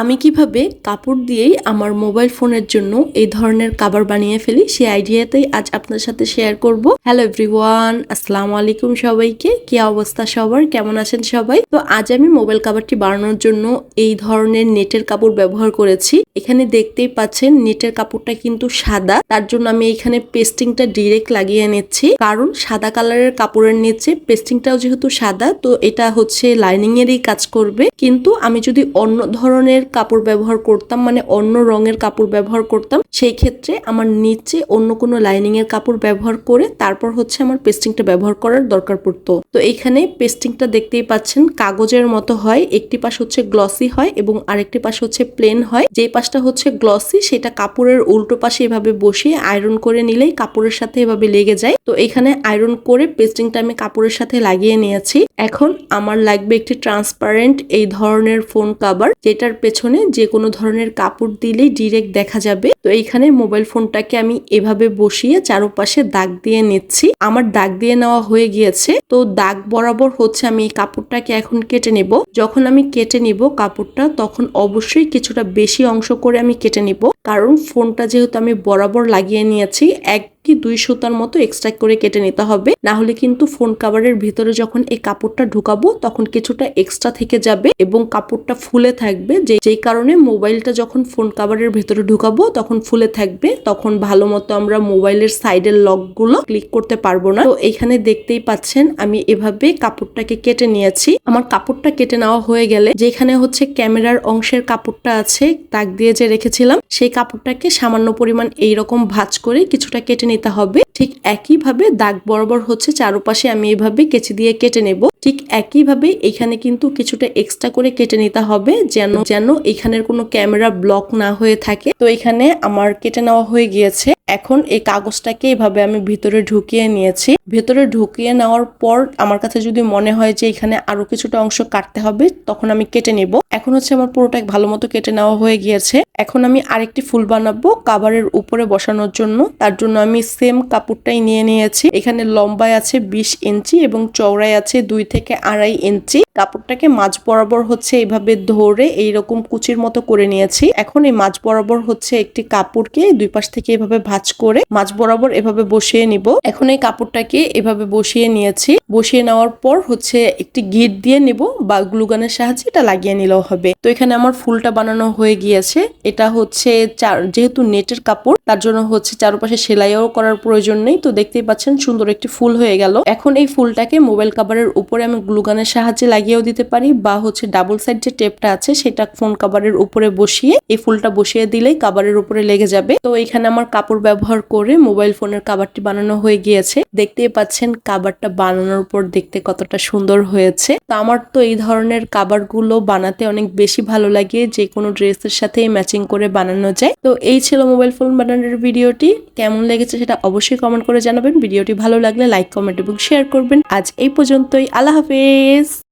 আমি কীভাবে কাপড় দিয়েই আমার মোবাইল ফোনের জন্য এই ধরনের কাবার বানিয়ে ফেলি সেই আইডিয়াতেই আজ আপনার সাথে শেয়ার করব। হ্যালো এভরিওয়ান আসসালামু আলাইকুম সবাইকে। কি অবস্থা সবার? কেমন আছেন সবাই? তো আজ আমি মোবাইল কাভারটি বানানোর জন্য এই ধরনের নেটের কাপড় ব্যবহার করেছি। এখানে দেখতেই পাচ্ছেন নেটের কাপড়টা কিন্তু সাদা। তার জন্য আমি এখানে পেস্টিংটা ডিরেক্ট লাগিয়ে নিচ্ছি। কারণ সাদা কালারের কাপড়ের নিচে পেস্টিংটাও যেহেতু সাদা, তো এটা হচ্ছে লাইনিং এরই কাজ করবে। কিন্তু আমি যদি অন্য ধরনের কাপড় ব্যবহার করতাম মানে অন্য রঙের কাপড় ব্যবহার করতাম। সেই ক্ষেত্রে আমার নিচে অন্য কোনো লাইনিং এর কাপড় ব্যবহার করে তারপর হচ্ছে আমার পেস্টিংটা ব্যবহার করার দরকার পড়তো। তো এখানে পেস্টিংটা দেখতেই পাচ্ছেন, কাগজের মতো হয়, একটি পাশ হচ্ছে গ্লসি হয় এবং আরেকটি পাশ হচ্ছে প্লেন হয়। যে পাশটা হচ্ছে গ্লসি সেটা কাপড়ের উল্টো পাশে এভাবে বসিয়ে আয়রন করে নিলেই কাপড়ের সাথে এভাবে লেগে যায়। তো এখানে আয়রন করে পেস্টিংটা আমি কাপড়ের সাথে লাগিয়ে নিয়েছি। এখন আমার লাগবে একটি ট্রান্সপারেন্ট এই ধরনের ফোন কাভার যেটার পেছনে যে কোনো ধরনের কাপড় দিলেই ডিরেক্ট দেখা যাবে। তো এইখানে মোবাইল ফোনটাকে আমি এভাবে বসিয়ে চারপাশে দাগ দিয়ে নিচ্ছি। আমার দাগ দিয়ে নেওয়া হয়ে গিয়েছে। তো দাগ বরাবর হচ্ছে আমি এই কাপড়টাকে এখন কেটে নেব। যখন আমি কেটে নিব কাপড়টা, তখন অবশ্যই কিছুটা বেশি অংশ করে আমি কেটে নিব। কারণ ফোনটা যেহেতু আমি বরাবর লাগিয়ে নিয়েছি, এক কি দুই সুতার মতো এক্সট্রা করে কেটে নিতে হবে। না হলে কিন্তু ফোন কাভারের ভিতরে যখন এই কাপড়টা ঢুকাবো, তখন কিছুটা এক্সট্রা থেকে যাবে এবং কাপড়টা ফুলে থাকবে। যে, যেই কারণে মোবাইলটা যখন ফোন কাভারের ভিতরে ঢুকাবো, তখন ফুলে থাকবে। তখন ভালো মতো আমরা মোবাইলের সাইডের লকগুলো ক্লিক করতে পারব না। তো এখানে দেখতেই পাচ্ছেন, আমি এভাবে কাপড়টাকে কেটে নিয়েছি। আমার কাপড়টা কেটে নেওয়া হয়ে গেলে যেখানে হচ্ছে ক্যামেরার অংশের কাপড়টা আছে তাক দিয়ে যে রেখেছিলাম, সেই কাপড়টাকে সামান্য পরিমাণ এইরকম ভাঁজ করে কিছুটা কেটে নিতে হবে ঠিক একইভাবে দাগ বরাবর হচ্ছে চারপাশে আমি এভাবে কেচি দিয়ে কেটে নেব। ঠিক একইভাবে এখানে কিন্তু কিছুটা এক্সট্রা করে কেটে নিতে হবে যেন যেন এখানের কোনো ক্যামেরা ব্লক না হয়ে থাকে। তো এখানে আমার কেটে নেওয়া হয়ে গিয়েছে। এখন এই কাগজটাকে এভাবে আমি ভিতরে ঢুকিয়ে নিয়েছি। ভেতরে ঢুকিয়ে নেওয়ার পর আমার কাছে যদি মনে হয় যে এখানে আরও কিছুটা অংশ কাটতে হবে, তখন আমি কেটে নেব। এখন হচ্ছে আমার পুরোটা ভালো মতো কেটে নেওয়া হয়ে গিয়েছে। এখন আমি আরেকটি ফুল বানাবো কাভারের উপরে বসানোর জন্য। তার জন্য আমি সেম কাপড়টাই নিয়ে নিয়েছি। এখানে লম্বায় আছে বিশ ইঞ্চি এবং চওড়ায় আছে দুই থেকে আড়াই ইঞ্চি। কাপড়টাকে মাঝ বরাবর হচ্ছে এইভাবে ধরে এইরকম কুচির মতো করে নিয়েছি। এখন এই মাঝ বরাবর হচ্ছে একটি কাপড়কে দুই পাশ থেকে এভাবে ভাঁজ করে মাঝ বরাবর এভাবে বসিয়ে নিব। এখন এই কাপড়টাকে এভাবে বসিয়ে নিয়েছি। বসিয়ে নেওয়ার পর হচ্ছে একটি গিট দিয়ে নিব বা গ্লুগানের সাহায্যে এটা লাগিয়ে নিলেও হবে। তো এখানে আমার ফুলটা বানানো হয়ে গিয়েছে। এটা হচ্ছে যেহেতু নেটের কাপড়, তার জন্য হচ্ছে চারপাশে সেলাইও করার প্রয়োজন নেই। তো দেখতেই পাচ্ছেন সুন্দর একটি ফুল হয়ে গেল। এখন এই ফুলটাকে মোবাইল কাভারের উপরে আমি গ্লুগানের সাহায্যে লাগিয়েও দিতে পারি বা হচ্ছে ডাবল সাইড যে টেপটা আছে, সেটা ফোন কাভারের উপরে বসিয়ে, এই ফুলটা বসিয়ে দিলেই কাভারের উপরে লেগে যাবে। তো এখানে আমার কাপড় ব্যবহার করে মোবাইল ফোনের কাভারটি বানানো হয়ে গিয়েছে। দেখতেই পাচ্ছেন কাভারটা বানানোর পর দেখতে কতটা সুন্দর হয়েছে। তো আমার তো এই ধরনের কাভারগুলো বানাতে অনেক বেশি ভালো লাগে যে কোনো ড্রেসের সাথে ম্যাচিং করে বানানো যায়। তো এই ছিল মোবাইল ফোন বানানোর ভিডিওটি। কেমন লেগেছে সেটা অবশ্যই কমেন্ট করে জানাবেন। ভিডিওটি ভালো লাগলে লাইক কমেন্ট এবং শেয়ার করবেন। আজ এই পর্যন্তই। আল্লাহ হাফেজ।